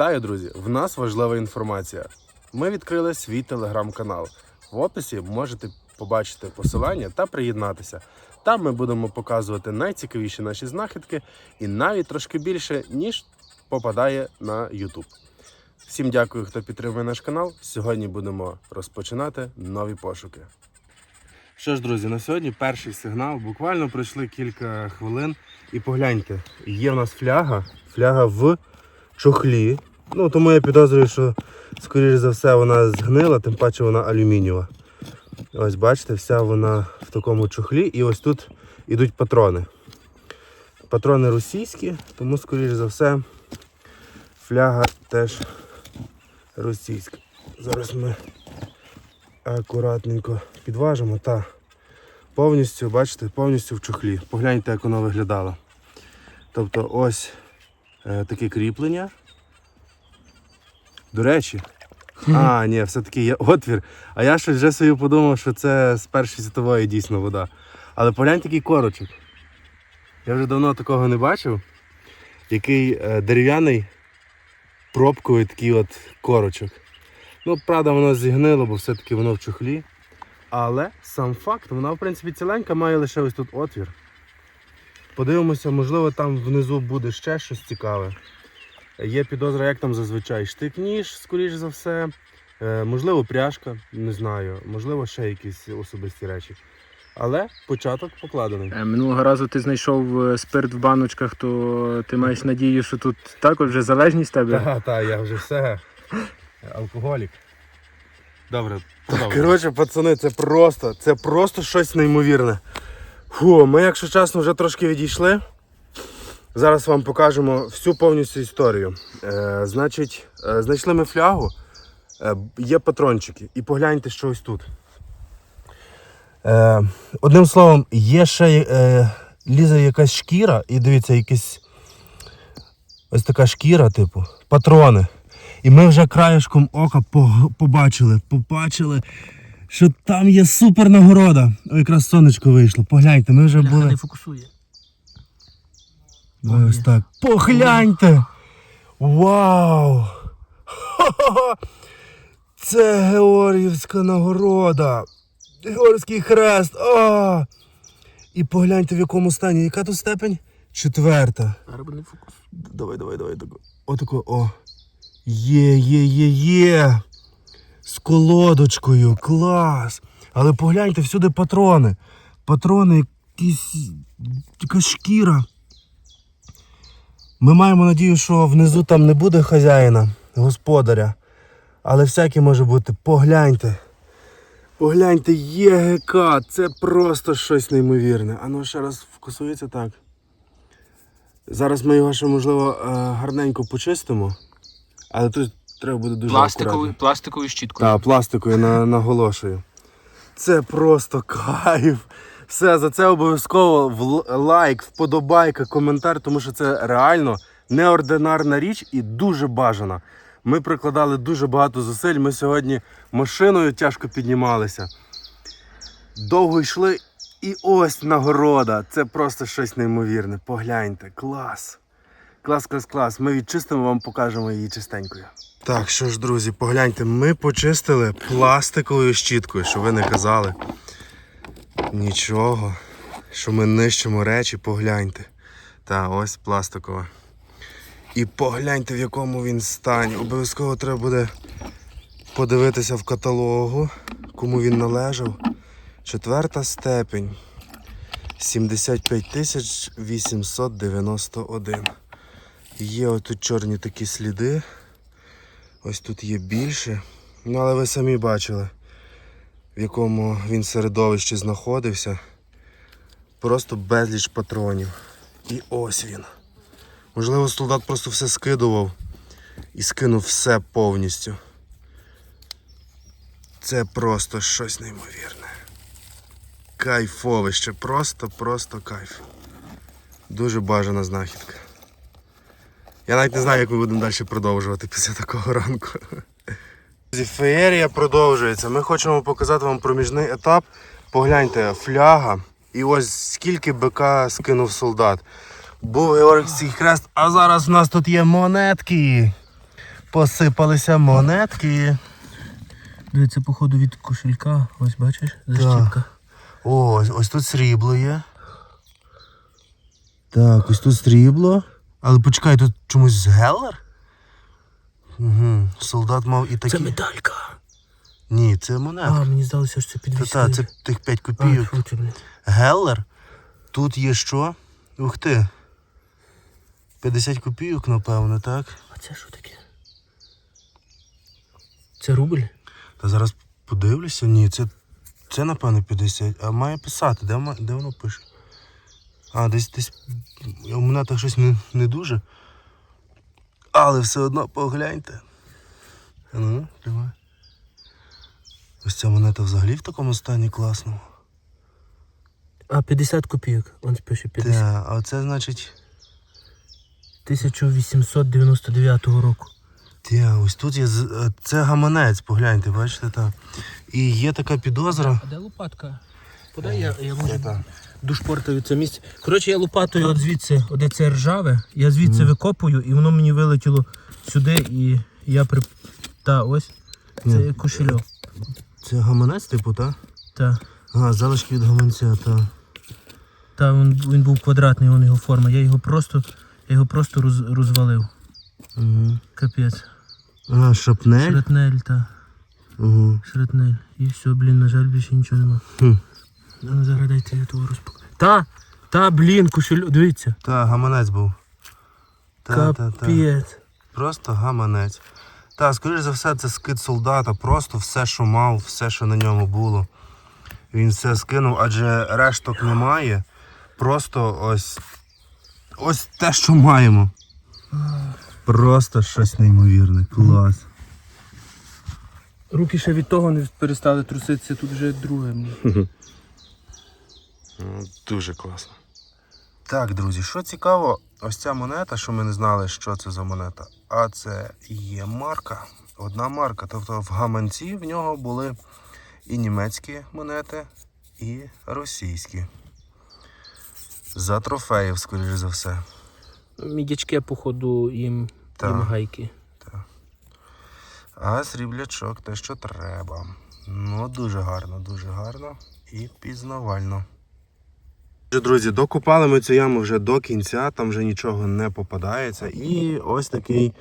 Вітаю, друзі! В нас важлива інформація. Ми відкрили свій телеграм-канал. В описі можете побачити посилання та приєднатися. Там ми будемо показувати найцікавіші наші знахідки і навіть трошки більше, ніж попадає на YouTube. Всім дякую, хто підтримує наш канал. Сьогодні будемо розпочинати нові пошуки. Що ж, друзі, на сьогодні перший сигнал. Буквально пройшли кілька хвилин. І погляньте, є в нас фляга. Фляга в чохлі. Ну, тому я підозрюю, що, скоріш за все, вона згнила, тим паче вона алюмінієва. Ось бачите, вся вона в такому чохлі. І ось тут ідуть патрони. Патрони російські, тому, скоріш за все, фляга теж російська. Зараз ми акуратненько підважимо та повністю, бачите, повністю в чохлі. Погляньте, як воно виглядало. Тобто ось е, таке кріплення. До речі, а, ні, все-таки є отвір. А я щось вже собі подумав, що це з Першої світової дійсно вода. Але поглянь такий корочок. Я вже давно такого не бачив. Який е, дерев'яний пробковий такий от корочок. Ну, правда, воно зігнило, бо все-таки воно в чохлі. Але сам факт, вона в принципі ціленька, має лише ось тут отвір. Подивимося, можливо, там внизу буде ще щось цікаве. Є підозра, як там зазвичай штик-ніж, скоріш за все. Е, можливо, пряжка, не знаю, можливо, ще якісь особисті речі. Але початок покладений. Е, Минулого разу ти знайшов е, спирт в баночках, то ти маєш надію, що тут також вже залежність тебе. Так, так, я вже все. Алкоголік. Добре, Коротше, пацани, це просто, це просто щось неймовірне. Фу, ми, якщо чесно, вже трошки відійшли. Зараз вам покажемо всю повністю історію. Е, значить, е, знайшли ми флягу, е, є патрончики. І погляньте, що ось тут. Е, одним словом, є ще е, лізе якась шкіра, і дивіться, якась ось така шкіра, типу, патрони. І ми вже краєшком ока побачили, побачили, що там є супер нагорода. О, якраз сонечко вийшло. Погляньте, ми вже були. фокусує. Давай ось так. Погляньте! Вау! Ха-ха-ха! Це Георгіївська нагорода. Георгійський хрест. А! І погляньте в якому стані. Яка тут степень? Четверта. фокус. Давай, давай, давай. тако. Отако, о. Є, є, є, є. З колодочкою. Клас. Але погляньте, всюди патрони. Патрони, якісь. Така шкіра. Ми маємо надію, що внизу там не буде хазяїна, господаря. Але всяке може бути. Погляньте. Погляньте, є ГК. Це просто щось неймовірне. А ну ще раз вкусується так. Зараз ми його ще, можливо, е, гарненько почистимо. Але тут треба буде дуже Пластиковою, пластиковою щіткою. Так, пластикою на, наголошую. Це просто кайф. Все, за це обов'язково в лайк, вподобайка, коментар, тому що це реально неординарна річ і дуже бажана. Ми прикладали дуже багато зусиль. Ми сьогодні машиною тяжко піднімалися. Довго йшли, і ось нагорода. Це просто щось неймовірне. Погляньте, клас. Клас, клас, клас. Ми відчистимо, вам покажемо її чистенькою. Так, що ж, друзі, погляньте, ми почистили пластиковою щіткою, що ви не казали. Нічого, що ми нищимо речі, погляньте. Та ось пластикова. І погляньте, в якому він стані. Обов'язково треба буде подивитися в каталогу, кому він належав. Четверта степень. 75 тисяч 891. Є отут чорні такі сліди. Ось тут є більше. Ну, але ви самі бачили, в якому він середовищі знаходився. Просто безліч патронів. І ось він. Можливо, солдат просто все скидував і скинув все повністю. Це просто щось неймовірне. Кайфовище, просто-просто кайф. Дуже бажана знахідка. Я навіть не знаю, як ми будемо далі продовжувати після такого ранку. Друзі, Феєрія продовжується. Ми хочемо показати вам проміжний етап. Погляньте, фляга. І ось скільки БК скинув солдат. Був Георгійський хрест, а зараз в нас тут є монетки. Посипалися монетки. Дивіться, походу від кошелька, ось бачиш, защіпка. О, ось, ось тут срібло є. Так, ось тут срібло. Але почекай, тут чомусь Геллер? Угу. Солдат мав і такі. Це медалька. Ні, це монетка. А, мені здалося, що це Та, підвісили. та, це тих 5 а, копійок. фу. Геллер. Тут є що? Ух ти. 50 копійок, напевно, так? А це що таке? Це рубль? Та зараз подивлюся. Ні, це, це напевно 50. А має писати, де, де воно пише? А, десь десь. У мене так щось не, не дуже. Але все одно погляньте. Ну, тримай. Ось ця монета взагалі в такому стані класному. А, 50 копійок. Он пише 50. Та, а це значить. 1899 року. Та, ось тут є. е, Це гаманець, погляньте, бачите так. І є така підозра. А де лопатка? Подай я, я можу та? душпортою це місце. Коротше, я лопатою от звідси, де це ржаве, я звідси викопую і воно мені вилетіло сюди і я при. Та ось. Це Ні. кошельок. Це гаманець, типу, так? Та. А, залишки від гаманця, так. Та він, він був квадратний, вон його форма. Я його просто, я його просто роз, розвалив. Угу. Капець. А, шапнель. Шрапнель, та. Угу. Шрапнель. І все, блін, на жаль, більше нічого нема. Хм. Ну, зараз дайте я того розпаку. Та! Та, блін, кошельок, дивіться. Та, гаманець був. Та, та, та. Капець. Просто гаманець. Та, скоріш за все, це скид солдата. Просто все, що мав, все, що на ньому було. Він все скинув, адже решток немає. Просто ось. Ось те, що маємо. Просто щось неймовірне. Клас. Руки ще від того не перестали труситися, тут вже друге. блін. Дуже класно. Так, друзі, що цікаво, ось ця монета, що ми не знали, що це за монета. А це є марка. Одна марка. Тобто в гаманці в нього були і німецькі монети, і російські. За трофеїв, скоріш за все. Мідячки, походу, їм, Так. їм гайки. А сріблячок те, що треба. Ну, дуже гарно, дуже гарно і пізнавально. Друзі, докопали ми цю яму вже до кінця, там вже нічого не попадається. І ось такий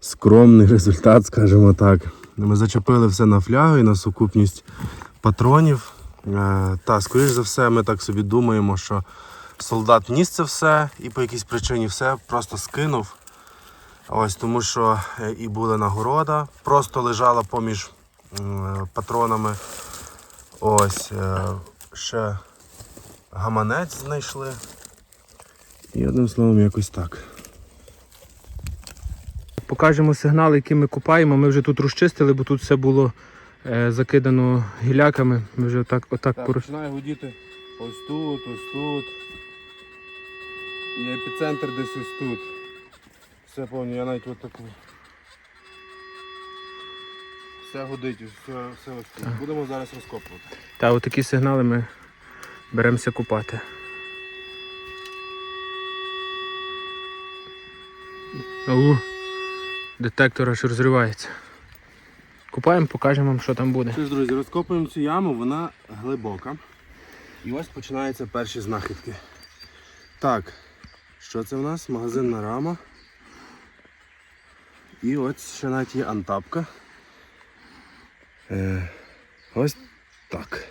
скромний результат, скажімо так. Ми зачепили все на флягу і на сукупність патронів. Е, Та, скоріш за все, ми так собі думаємо, що солдат ніс це все і по якійсь причині все просто скинув. Ось тому що е, і була нагорода, просто лежала поміж патронами. Ось е, ще гаманець знайшли. І одним словом, якось так. Покажемо сигнал, який ми купаємо. Ми вже тут розчистили, бо тут все було е, закидано гіляками. Ми вже отак, отак Так, пороз- починає гудіти ось тут, ось тут. І епіцентр десь ось тут. Все повні, я навіть отаку. Все гудить, все, все ось тут. Будемо зараз розкопувати. Та отакі сигнали ми беремося купати. Ау, детектор аж розривається. Купаємо, покажемо вам, що там буде. Що ж, друзі, розкопуємо цю яму, вона глибока. І ось починаються перші знахідки. Так, що це в нас? Магазинна рама. І ось ще навіть є антапка. Е, ось так.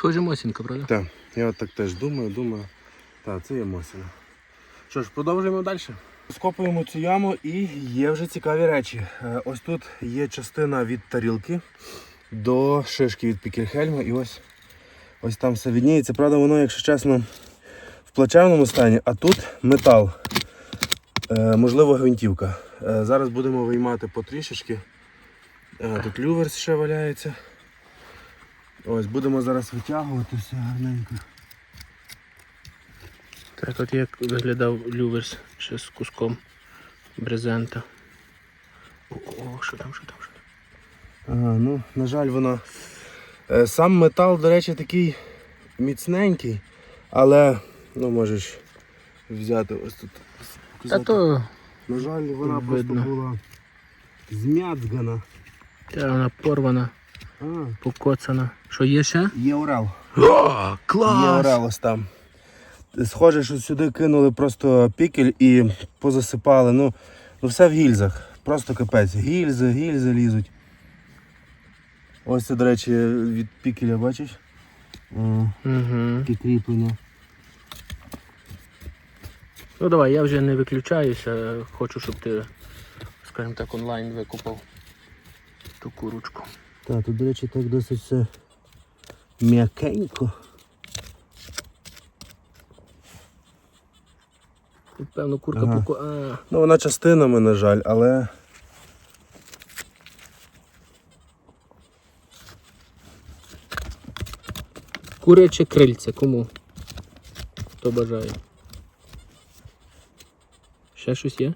Схоже мосінка, правда? Так, я от так теж думаю, думаю. Так, це є Мосіна. Що ж, продовжуємо далі. Скопуємо цю яму і є вже цікаві речі. Е, Ось тут є частина від тарілки до шишки від Пікельхельма. І ось, ось там все відніється. Правда, воно, якщо чесно, в плачевному стані, а тут метал. Е, можливо, гвинтівка. Е, зараз будемо виймати потрішечки. Тут люверс ще валяється. Ось будемо зараз витягувати все гарненько. Так от як виглядав люверс ще з куском брезента. О, що там, що там, що там? Ага, ну, на жаль, вона. Е, Сам метал, до речі, такий міцненький, але ну, можеш взяти ось тут. Та то На жаль, вона видно. просто була Змяцгана. Та вона порвана, покоцана. Що є ще? є Орел. О, Є клас! Орел ось там. Схоже, що сюди кинули просто пікель і позасипали. Ну, ну все в гільзах. Просто капець. Гільзи, гільзи лізуть. Ось це, до речі, від пікеля, бачиш? Угу. Таке кріплення. Ну давай, я вже не виключаюся. Хочу, щоб ти, скажімо так, онлайн викупав ту курочку. Так, тут, до речі, так досить все м'якенько. Тут, певно, курка Ага. поко. А, Ну, вона частинами, на жаль, але. куряче крильце, кому? Хто бажає? Ще щось є?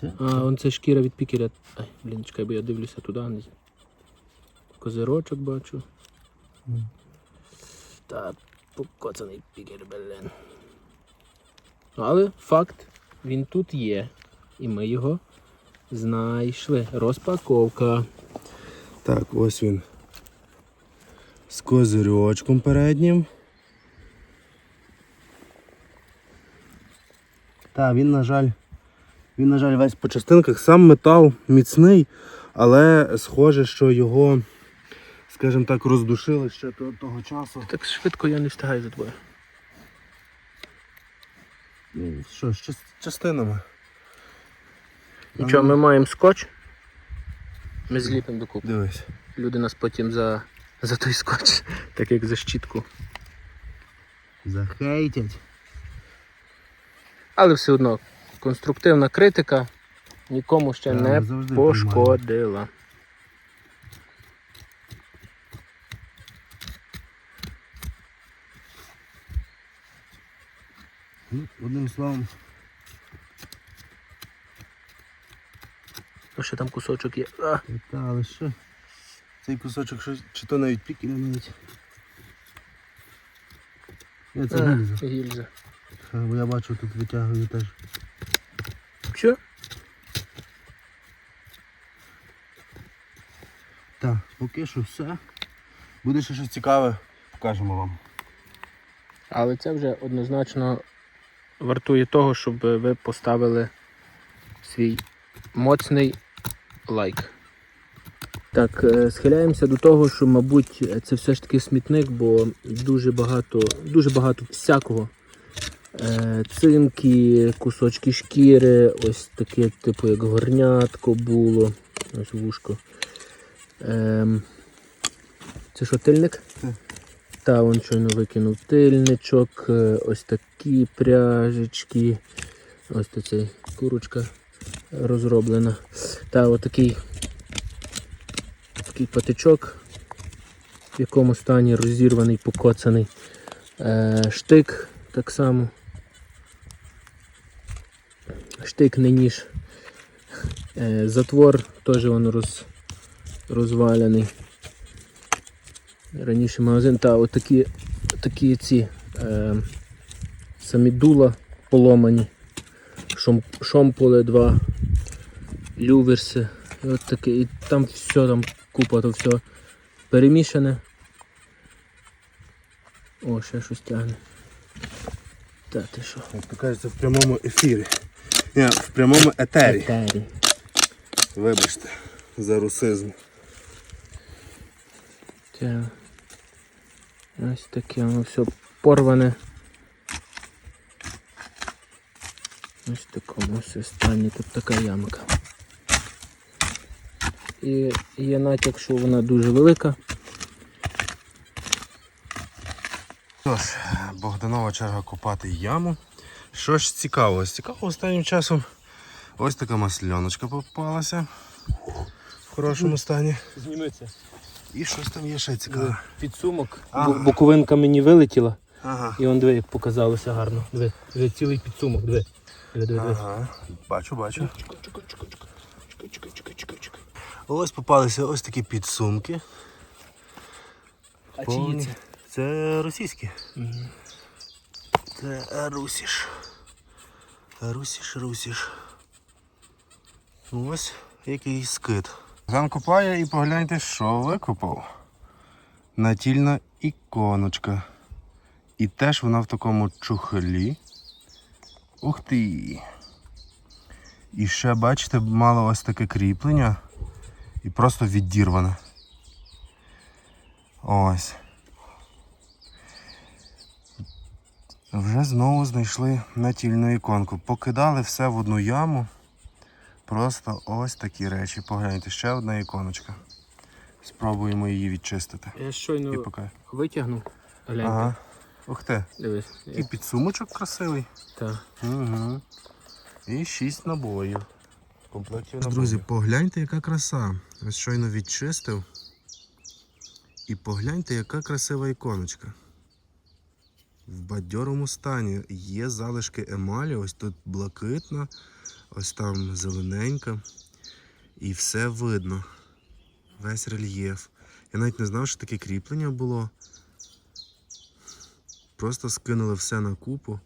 Це? А, он це шкіра від пікеря. Ай, блін, чекай, бо я дивлюся туди. а не- Козирочок бачу. Та покоцаний пікер, блін. Але факт, він тут є. І ми його знайшли. Розпаковка. Так, ось він. З козирьочком переднім. Так, він, на жаль, він, на жаль, весь по частинках. Сам метал міцний, але схоже, що його, скажімо так, роздушили ще то- того часу. Так швидко я не встигаю за тобою. Ну, що, з час- частинами. Нічого, ми маємо скотч. Ми зліпимо докупи. Дивись. Люди нас потім за, за той скотч, так як за щітку. Захейтять. Але все одно конструктивна критика нікому ще Так, не завжди пошкодила. Ну, одним словом. Ну, ще там кусочок є. А, Та, але що? Цей кусочок що, чи то навіть пікеля навіть. Ні, це а, гільза. гільза. А, Бо я бачу, тут витягую теж. Що? Так, поки що все. Буде ще щось цікаве, покажемо вам. Але це вже однозначно вартує того, щоб ви поставили свій моцний лайк. Так, е, схиляємося до того, що, мабуть, це все ж таки смітник, бо дуже багато, дуже багато всякого. Е, Цинки, кусочки шкіри, ось таке, типу, як горнятко було. Ось вушко. Ем, Це що, тильник? Та, он щойно викинув тильничок, е, ось такі пряжечки. Ось цей курочка розроблена. Та отакий такий патичок, в якому стані розірваний, покоцаний. Е, штик так само. Штик не ніж. Е, затвор теж він роз, розвалений. Раніше магазин, та отакі, такі ці е, самі дула поломані, шом, шомполи два, люверси. І от таке, і там все, там купа, то все перемішане. О, ще щось тягне. Та ти що? Як кажеться, в прямому ефірі. Ні, в прямому етері. Етері. Вибачте за русизм. Та. Ось таке воно все порване. Ось в такому ось стані тут така ямка. І є натяк, що вона дуже велика. Що Богданова черга копати яму. Що ж цікаво? Цікаво останнім часом ось така масляночка попалася в хорошому стані. Зніметься. І щось там є ще цікаве. Підсумок. Ага. Боковинка мені вилетіла. Ага. І он диви, як показалося гарно. Диви, диви цілий підсумок, диви. Диви, диви. Ага. Бачу, бачу. Чекай, чекай, чекай, чекай. Чекай, чекай, чекай, чекай. Ось попалися ось такі підсумки. А чиї це? Це російські. Мгм. Це Русіш. Русіш, Русіш. Ну Ось який скид. Ган копає і погляньте, що викопав. Натільна іконочка. І теж вона в такому чухлі. Ух ти! І ще, бачите, мало ось таке кріплення і просто відірване. Ось. Вже знову знайшли натільну іконку. Покидали все в одну яму. Просто ось такі речі. Погляньте, ще одна іконочка. Спробуємо її відчистити. Я І щойно поки. витягнув. Гляньте. Ага. Ух ти. Дивись. І підсумочок красивий. Так. Угу. І шість набоїв. Комплектів набоїв. Друзі, погляньте, яка краса. Ось щойно відчистив. І погляньте, яка красива іконочка. В бадьорому стані є залишки емалі, ось тут блакитна, ось там зелененька. І все видно. Весь рельєф. Я навіть не знав, що таке кріплення було. Просто скинули все на купу.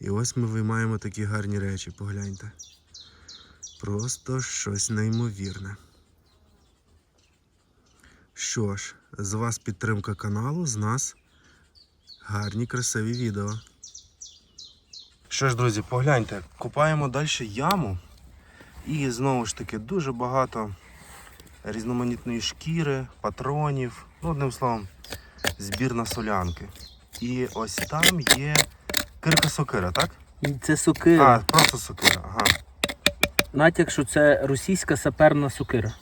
І ось ми виймаємо такі гарні речі, погляньте. Просто щось неймовірне. Що ж, з вас підтримка каналу, з нас гарні красиві відео. Що ж, друзі, погляньте, купаємо далі яму. І знову ж таки дуже багато різноманітної шкіри, патронів. Ну, одним словом, збір на солянки. І ось там є кирка сокира, так? Це сокира. А, просто сокира, ага. Натяк, що це російська саперна сокира.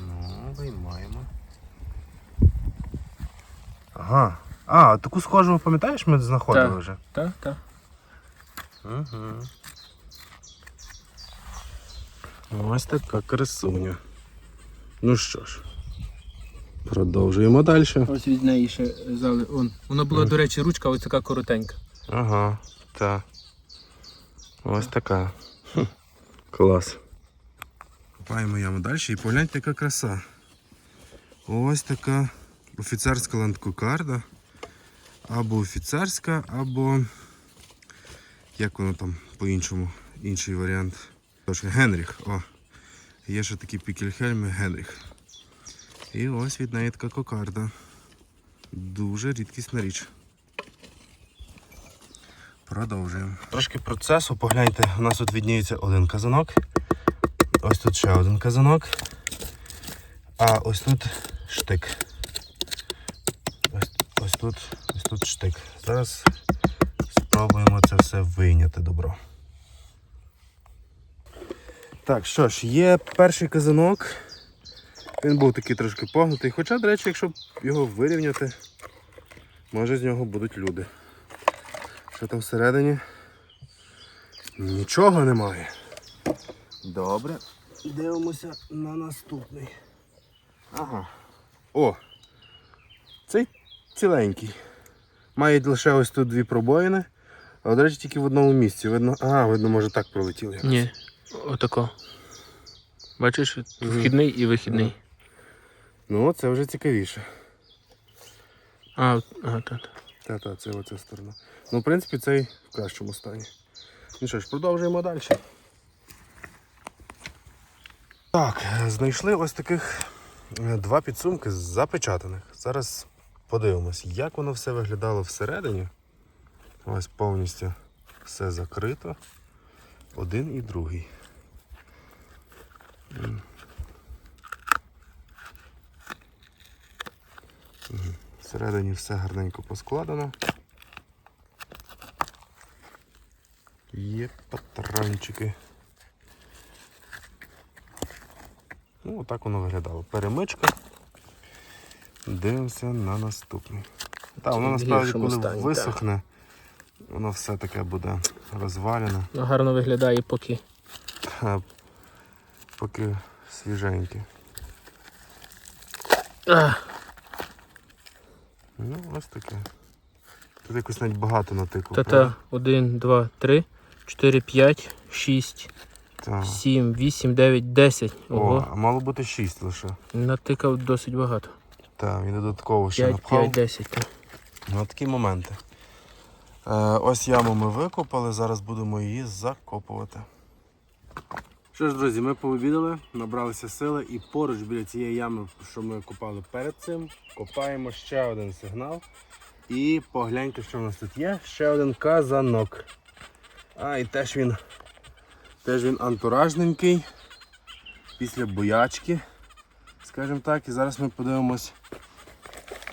Ну, виймаємо. Ага. А, таку схожу, пам'ятаєш, ми знаходили Так. вже. Так, так. Угу. Ось така красуня. Ну що ж, продовжуємо далі. Ось від неї ще зали. Он. Вона була, до речі, ручка ось така коротенька. Ага, так. Ось така. Хм, Клас. Копаємо яму далі і погляньте, яка краса. Ось така офіцерська ландкокарда. Або офіцерська, або як воно там по-іншому, інший варіант. Тож, Генріх. О. Є ще такі пікельхельми Генріх. І ось від неї така кокарда. Дуже рідкісна річ. Продовжуємо. Трошки процесу, погляньте, у нас тут відніється один казанок. Ось тут ще один казанок. А ось тут штик. Ось, ось тут, ось тут штик. Зараз спробуємо це все вийняти добро. Так, що ж, є перший казанок. Він був такий трошки погнутий. Хоча, до речі, якщо його вирівняти, може з нього будуть люди. Що там всередині? Нічого немає. Добре. Дивимося на наступний. Ага. О! Цей ціленький. Має лише ось тут дві пробоїни. А до речі, тільки в одному місці. Видно, ага, видно, може так пролетіли. якось. Ні, отако. Бачиш, вхідний і вихідний. Ну, це вже цікавіше. А, ага, так. Та-та, це оця сторона. Ну, в принципі, цей в кращому стані. Ну що ж, продовжуємо далі. Так, знайшли ось таких е, два підсумки запечатаних. Зараз подивимось, як воно все виглядало всередині. Ось повністю все закрито. Один і другий. Всередині все гарненько поскладено. Є патрончики. Ну, отак воно виглядало. Перемичка. Дивимося на наступний. Так, воно насправді, коли висохне, воно все таке буде розвалене, Ну, гарно виглядає поки. а поки свіженьке. Ну, ось таке. Тут якось навіть багато натикав. та-та, 1, 2, 3, 4, 5, 6, Так. 7, 8, 9, 10. О, а мало бути 6 лише. натикав досить багато. Так, він додатково ще 5, напхав. 5, 10. так. Ну, такі моменти. Е, ось яму ми викопали, зараз будемо її закопувати. Що ж, друзі, ми пообідали, набралися сили і поруч біля цієї ями, що ми копали перед цим, копаємо ще один сигнал. І погляньте, що в нас тут є. Ще один казанок. А, і теж він, теж він антуражненький. Після боячки, скажімо так. І зараз ми подивимось,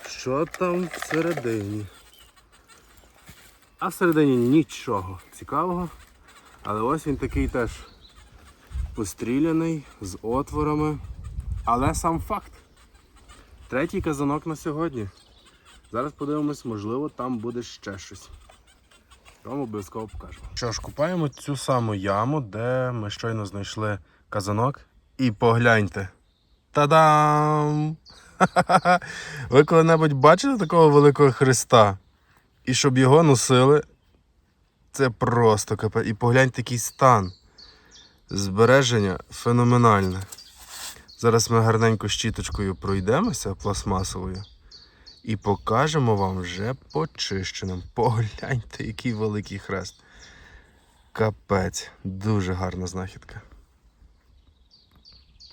що там всередині. А всередині нічого цікавого. Але ось він такий теж постріляний з отворами. Але сам факт. Третій казанок на сьогодні. Зараз подивимось, можливо, там буде ще щось. Вам обов'язково покажемо. Що ж, купаємо цю саму яму, де ми щойно знайшли казанок. І погляньте. Та-дам! Ви коли-небудь бачили такого великого Христа? І щоб його носили, це просто капець. І погляньте, який стан. Збереження феноменальне. Зараз ми гарненько щіточкою пройдемося пластмасовою і покажемо вам вже почищеним. Погляньте, який великий хрест. Капець, дуже гарна знахідка.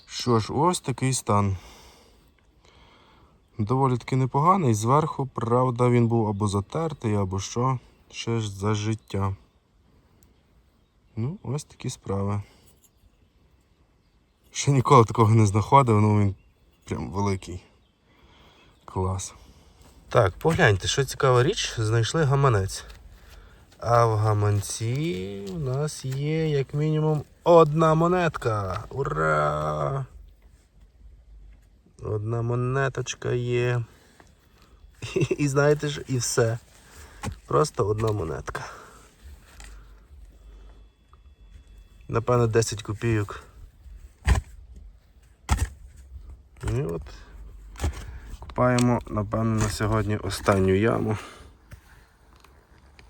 Що ж, ось такий стан. Доволі таки непоганий. Зверху, правда, він був або затертий, або що. Ще ж за життя. Ну, ось такі справи. Ще ніколи такого не знаходив, ну він прям великий. Клас. Так, погляньте, що цікава річ, знайшли гаманець. А в гаманці у нас є як мінімум одна монетка. Ура! Одна монеточка є. І, знаєте ж, і все. Просто одна монетка. Напевно, 10 копійок. І от купаємо, напевно, на сьогодні останню яму.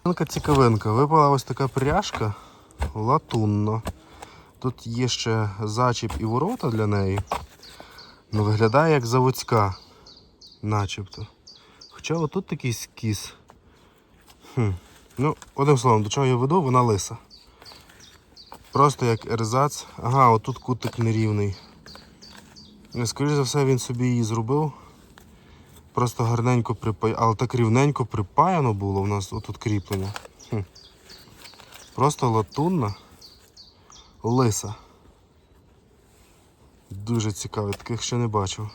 Цікавинка цікавинка. Випала ось така пряжка латунна. Тут є ще зачіп і ворота для неї. Ну, виглядає як заводська, начебто. Хоча отут такий скіс. Хм. Ну, одним словом, до чого я веду, вона лиса. Просто як ерзац. Ага, отут кутик нерівний. Ну, Скоріше за все, він собі її зробив. Просто гарненько припаяно, але так рівненько припаяно було у нас отут кріплення. Хм. Просто латунна лиса. Дуже цікаво, таких ще не бачив.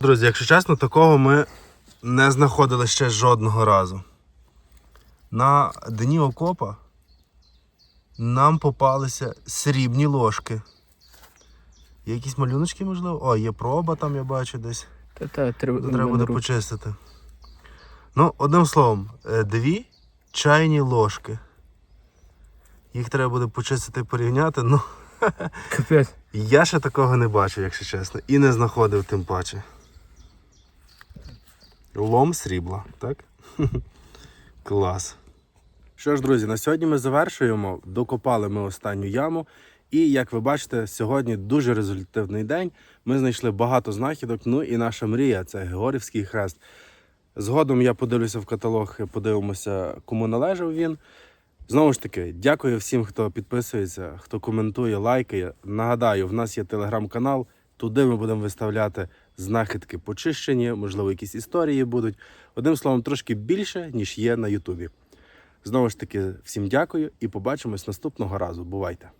Друзі, якщо чесно, такого ми не знаходили ще жодного разу. На дні окопа нам попалися срібні ложки. Є якісь малюночки, можливо? О, є проба там, я бачу десь. Та-та, треба, Тут треба буде почистити. Ну, одним словом, е, дві чайні ложки. Їх треба буде почистити і порівняти. Ну, Капець. Я ще такого не бачив, якщо чесно. І не знаходив тим паче. Лом срібла, так? Клас. Що ж, друзі, на сьогодні ми завершуємо. Докопали ми останню яму. І як ви бачите, сьогодні дуже результативний день. Ми знайшли багато знахідок. Ну і наша мрія це Георгівський хрест. Згодом я подивлюся в каталог, подивимося, кому належав він. Знову ж таки, дякую всім, хто підписується, хто коментує, лайкає. Нагадаю, в нас є телеграм-канал. Туди ми будемо виставляти знахідки почищені, можливо, якісь історії будуть. Одним словом, трошки більше, ніж є на Ютубі. Знову ж таки, всім дякую і побачимось наступного разу. Бувайте!